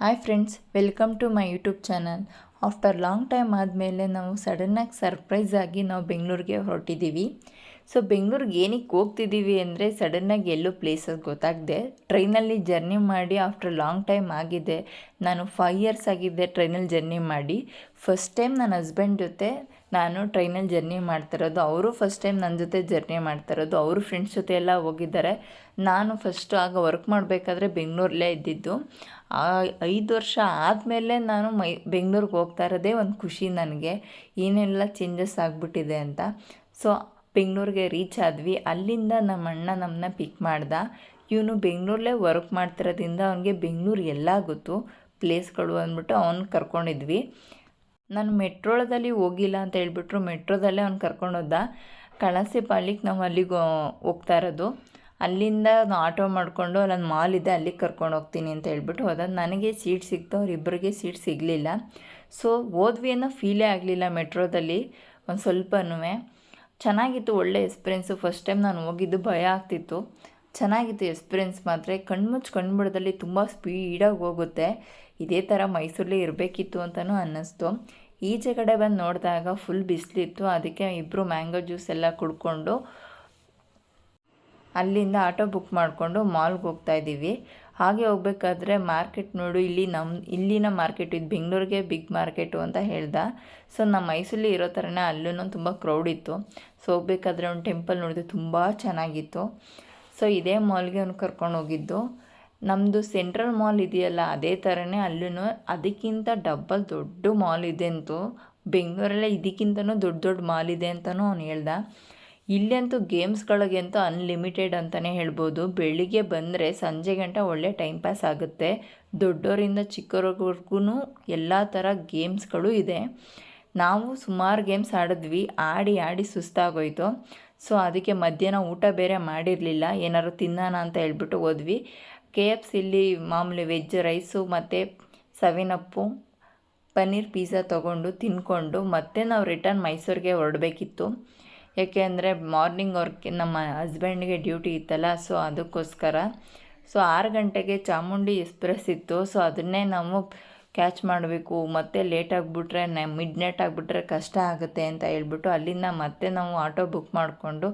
Hi friends welcome to my YouTube channel after long time ಆದಮೇಲೆ ನಾವು ಸಡನ್ನಾಗಿ surprise ಆಗಿ ನಾವು ಬೆಂಗಳೂರಿಗೆ ಹೊರಟಿದ್ದೀವಿ. ಸೊ ಬೆಂಗಳೂರಿಗೆ ಏನಕ್ಕೆ ಹೋಗ್ತಿದ್ದೀವಿ ಅಂದರೆ ಸಡನ್ನಾಗಿ ಎಲ್ಲೋ ಪ್ಲೇಸಸ್ ಗೊತ್ತಾಗದೆ. ಟ್ರೈನಲ್ಲಿ ಜರ್ನಿ ಮಾಡಿ ಆಫ್ಟರ್ ಲಾಂಗ್ ಟೈಮ್ ಆಗಿದೆ, ನಾನು ಫೈವ್ ಇಯರ್ಸ್ ಆಗಿದ್ದೆ ಟ್ರೈನಲ್ಲಿ ಜರ್ನಿ ಮಾಡಿ. ಫಸ್ಟ್ ಟೈಮ್ ನನ್ನ ಹಸ್ಬೆಂಡ್ ಜೊತೆ ನಾನು ಟ್ರೈನಲ್ಲಿ ಜರ್ನಿ ಮಾಡ್ತಿರೋದು ಅವರು ಫಸ್ಟ್ ಟೈಮ್ ನನ್ನ ಜೊತೆ ಜರ್ನಿ ಮಾಡ್ತಿರೋದು ಅವರು ಫ್ರೆಂಡ್ಸ್ ಜೊತೆ ಎಲ್ಲ ಹೋಗಿದ್ದಾರೆ. ನಾನು ಫಸ್ಟು ಆಗ ವರ್ಕ್ ಮಾಡಬೇಕಾದ್ರೆ ಬೆಂಗಳೂರಲ್ಲೇ ಇದ್ದಿದ್ದು. ಐದು ವರ್ಷ ಆದಮೇಲೆ ನಾನು ಮೈ ಬೆಂಗಳೂರಿಗೆ ಹೋಗ್ತಾ ಇರೋದೇ ಒಂದು ಖುಷಿ ನನಗೆ. ಏನೆಲ್ಲ ಚೇಂಜಸ್ ಆಗಿಬಿಟ್ಟಿದೆ ಅಂತ. ಸೊ ಬೆಂಗಳೂರಿಗೆ ರೀಚ್ ಆದ್ವಿ. ಅಲ್ಲಿಂದ ನಮ್ಮ ಅಣ್ಣ ನಮ್ಮನ್ನ ಪಿಕ್ ಮಾಡ್ದ. ಇವನು ಬೆಂಗಳೂರಲ್ಲೇ ವರ್ಕ್ ಮಾಡ್ತಿರೋದ್ರಿಂದ ಅವನಿಗೆ ಬೆಂಗಳೂರು ಎಲ್ಲ ಗೊತ್ತು. ಪ್ಲೇಸ್ಗಳು ಅಂದ್ಬಿಟ್ಟು ಅವ್ನು ಕರ್ಕೊಂಡಿದ್ವಿ. ನಾನು ಮೆಟ್ರೋಳದಲ್ಲಿ ಹೋಗಿಲ್ಲ ಅಂತ ಹೇಳ್ಬಿಟ್ರು ಮೆಟ್ರೋದಲ್ಲೇ ಅವ್ನು ಕರ್ಕೊಂಡೋದ. ಕಳಸಿಪಾಳ್ಯಕ್ಕೆ ನಾವು ಅಲ್ಲಿಗೆ ಹೋಗ್ತಾ ಇರೋದು. ಅಲ್ಲಿಂದ ಆಟೋ ಮಾಡಿಕೊಂಡು ಅಲ್ಲೊಂದು ಮಾಲ್ ಇದೆ, ಅಲ್ಲಿಗೆ ಕರ್ಕೊಂಡು ಹೋಗ್ತೀನಿ ಅಂತ ಹೇಳ್ಬಿಟ್ಟು ಹೋದ ನನಗೆ ಸೀಟ್ ಸಿಕ್ತು ಅವರಿಬ್ಬರಿಗೆ ಸೀಟ್ ಸಿಗಲಿಲ್ಲ. ಸೊ ಹೋದ್ವಿ ಅನ್ನೋ ಫೀಲೇ ಆಗಲಿಲ್ಲ ಮೆಟ್ರೋದಲ್ಲಿ. ಒಂದು ಸ್ವಲ್ಪನೂ ಚೆನ್ನಾಗಿತ್ತು ಒಳ್ಳೆ ಎಕ್ಸ್ಪೀರಿಯೆನ್ಸು ಫಸ್ಟ್ ಟೈಮ್ ನಾನು ಹೋಗಿದ್ದು ಭಯ ಆಗ್ತಿತ್ತು. ಚೆನ್ನಾಗಿತ್ತು ಎಕ್ಸ್ಪೀರಿಯೆನ್ಸ್ ಮಾತ್ರ. ಕಣ್ಮುಚ್ಚು ಕಣ್ಬಿಡದಲ್ಲಿ ತುಂಬ ಸ್ಪೀಡಾಗಿ ಹೋಗುತ್ತೆ. ಇದೇ ಥರ ಮೈಸೂರಲ್ಲಿ ಇರಬೇಕಿತ್ತು ಅಂತಲೂ ಅನ್ನಿಸ್ತು. ಈಚೆ ಕಡೆ ಬಂದು ನೋಡಿದಾಗ ಫುಲ್ ಬಿಸಿಲಿತ್ತು. ಅದಕ್ಕೆ ಇಬ್ಬರು ಮ್ಯಾಂಗೋ ಜ್ಯೂಸ್ ಎಲ್ಲ ಕುಡ್ಕೊಂಡು ಅಲ್ಲಿಂದ ಆಟೋ ಬುಕ್ ಮಾಡಿಕೊಂಡು ಮಾಲ್ಗೆ ಹೋಗ್ತಾ ಇದ್ದೀವಿ. ಹಾಗೆ ಹೋಗ್ಬೇಕಾದ್ರೆ ಮಾರ್ಕೆಟ್ ನೋಡು, ಇಲ್ಲಿ ನಮ್ಮ ಇಲ್ಲಿನ ಮಾರ್ಕೆಟ್, ಇದು ಬೆಂಗಳೂರಿಗೆ ಬಿಗ್ ಮಾರ್ಕೆಟು ಅಂತ ಹೇಳ್ದ. ಸೊ ನಮ್ಮ ಮೈಸೂರಲ್ಲಿ ಇರೋ ಥರನೇ ಅಲ್ಲೂ ತುಂಬ ಕ್ರೌಡ್ ಇತ್ತು. ಸೊ ಹೋಗ್ಬೇಕಾದ್ರೆ ಒಂದು ಟೆಂಪಲ್ ನೋಡಿದೆ ತುಂಬ ಚೆನ್ನಾಗಿತ್ತು. ಸೊ ಇದೇ ಮಾಲ್ಗೆ ಅವ್ನು ಕರ್ಕೊಂಡು ಹೋಗಿದ್ದು. ನಮ್ಮದು ಸೆಂಟ್ರಲ್ ಮಾಲ್ ಇದೆಯಲ್ಲ, ಅದೇ ಥರನೇ ಅಲ್ಲೂ ಅದಕ್ಕಿಂತ ಡಬ್ಬಲ್ ದೊಡ್ಡ ಮಾಲ್ ಇದೆ ಅಂತೂ. ಬೆಂಗಳೂರಲ್ಲೇ ಇದಕ್ಕಿಂತನೂ ದೊಡ್ಡ ದೊಡ್ಡ ಮಾಲ್ ಇದೆ ಅಂತಲೂ ಅವ್ನು ಹೇಳ್ದ. ಇಲ್ಲಂತೂ ಗೇಮ್ಸ್ಗಳಿಗೆ ಅಂತೂ ಅನ್ಲಿಮಿಟೆಡ್ ಅಂತಲೇ ಹೇಳ್ಬೋದು. ಬೆಳಿಗ್ಗೆ ಬಂದರೆ ಸಂಜೆ ಗಂಟ ಒಳ್ಳೆ ಟೈಮ್ ಪಾಸ್ ಆಗುತ್ತೆ. ದೊಡ್ಡವರಿಂದ ಚಿಕ್ಕವ್ರಿಗೂ ಎಲ್ಲ ಥರ ಗೇಮ್ಸ್ಗಳು ಇದೆ. ನಾವು ಸುಮಾರು ಗೇಮ್ಸ್ ಆಡಿದ್ವಿ. ಆಡಿ ಆಡಿ ಸುಸ್ತಾಗೋಯ್ತು. ಸೊ ಅದಕ್ಕೆ ಮಧ್ಯಾಹ್ನ ಊಟ ಬೇರೆ ಮಾಡಿರಲಿಲ್ಲ. ಏನಾದ್ರು ತಿನ್ನೋಣ ಅಂತ ಹೇಳ್ಬಿಟ್ಟು ಹೋದ್ವಿ. ಕೆ ಎಫ್ ಸಿಲ್ಲಿ ಮಾಮೂಲಿ ವೆಜ್ ರೈಸು ಮತ್ತು ಸವಿನಪ್ಪು, ಪನ್ನೀರ್ ಪಿಜ್ಜಾ ತೊಗೊಂಡು ತಿನ್ಕೊಂಡು ಮತ್ತೆ ನಾವು ರಿಟರ್ನ್ ಮೈಸೂರಿಗೆ ಹೊರಡಬೇಕಿತ್ತು. ಯಾಕೆ ಅಂದರೆ ಮಾರ್ನಿಂಗ್ ಅವ್ರಿಗೆ ನಮ್ಮ ಹಸ್ಬೆಂಡ್ಗೆ ಡ್ಯೂಟಿ ಇತ್ತಲ್ಲ ಸೊ ಅದಕ್ಕೋಸ್ಕರ. ಸೊ ಆರು ಗಂಟೆಗೆ ಚಾಮುಂಡಿ ಎಕ್ಸ್ಪ್ರೆಸ್ ಇತ್ತು ಸೊ ಅದನ್ನೇ ನಾವು ಕ್ಯಾಚ್ ಮಾಡಬೇಕು. ಮತ್ತೆ ಲೇಟ್ ಆಗಿಬಿಟ್ರೆ, ನ ಮಿಡ್ ನೈಟ್ ಆಗಿಬಿಟ್ರೆ ಕಷ್ಟ ಆಗುತ್ತೆ ಅಂತ ಹೇಳ್ಬಿಟ್ಟು ಅಲ್ಲಿಂದ ಮತ್ತೆ ನಾವು ಆಟೋ ಬುಕ್ ಮಾಡಿಕೊಂಡು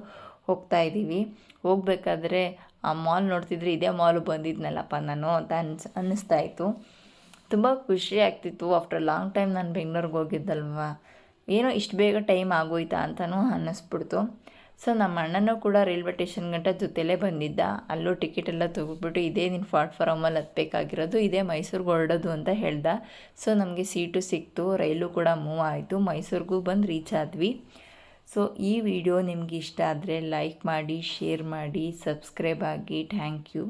ಹೋಗ್ತಾ ಇದ್ದೀವಿ. ಹೋಗ್ಬೇಕಾದ್ರೆ ಆ ಮಾಲ್ ನೋಡ್ತಿದ್ರೆ ಇದೇ ಮಾಲು ಬಂದಿದ್ನಲ್ಲಪ್ಪ ನಾನು ಅಂತ ಅನ್ಸ್ ಅನ್ನಿಸ್ತಾ ಇತ್ತು. ತುಂಬ ಖುಷಿ ಆಗ್ತಿತ್ತು. ಆಫ್ಟರ್ ಲಾಂಗ್ ಟೈಮ್ ನಾನು ಬೆಂಗ್ಳೂರಿಗೆ ಹೋಗಿದ್ದಲ್ವ? ಏನೋ ಇಷ್ಟು ಬೇಗ ಟೈಮ್ ಆಗೋಯ್ತಾ ಅಂತಲೂ ಅನ್ನಿಸ್ಬಿಡ್ತು. ಸೊ ನಮ್ಮ ಅಣ್ಣನೂ ಕೂಡ ರೈಲ್ವೆ ಟೇಷನ್ ಗಂಟ ಜೊತೆಲೇ ಬಂದಿದ್ದ. ಅಲ್ಲೂ ಟಿಕೆಟ್ ಎಲ್ಲ ತೆಗೆದ್ಬಿಟ್ಟು ಇದೇ ನಿನ್ನ ಪ್ಲಾಟ್ಫಾರಮಲ್ಲಿ ಹತ್ತಬೇಕಾಗಿರೋದು ಇದೇ ಮೈಸೂರಿಗೆ ಹೊರಡೋದು ಅಂತ ಹೇಳ್ದ. ಸೊ ನಮಗೆ ಸೀಟು ಸಿಕ್ತು, ರೈಲು ಕೂಡ ಮೂವ್ ಆಯಿತು, ಮೈಸೂರಿಗೂ ಬಂದು ರೀಚ್ ಆದ್ವಿ. ಸೊ ಈ ವಿಡಿಯೋ ನಿಮಗೆ ಇಷ್ಟ ಆದರೆ ಲೈಕ್ ಮಾಡಿ, ಶೇರ್ ಮಾಡಿ, ಸಬ್ಸ್ಕ್ರೈಬ್ ಆಗಿ, ಥ್ಯಾಂಕ್ ಯು.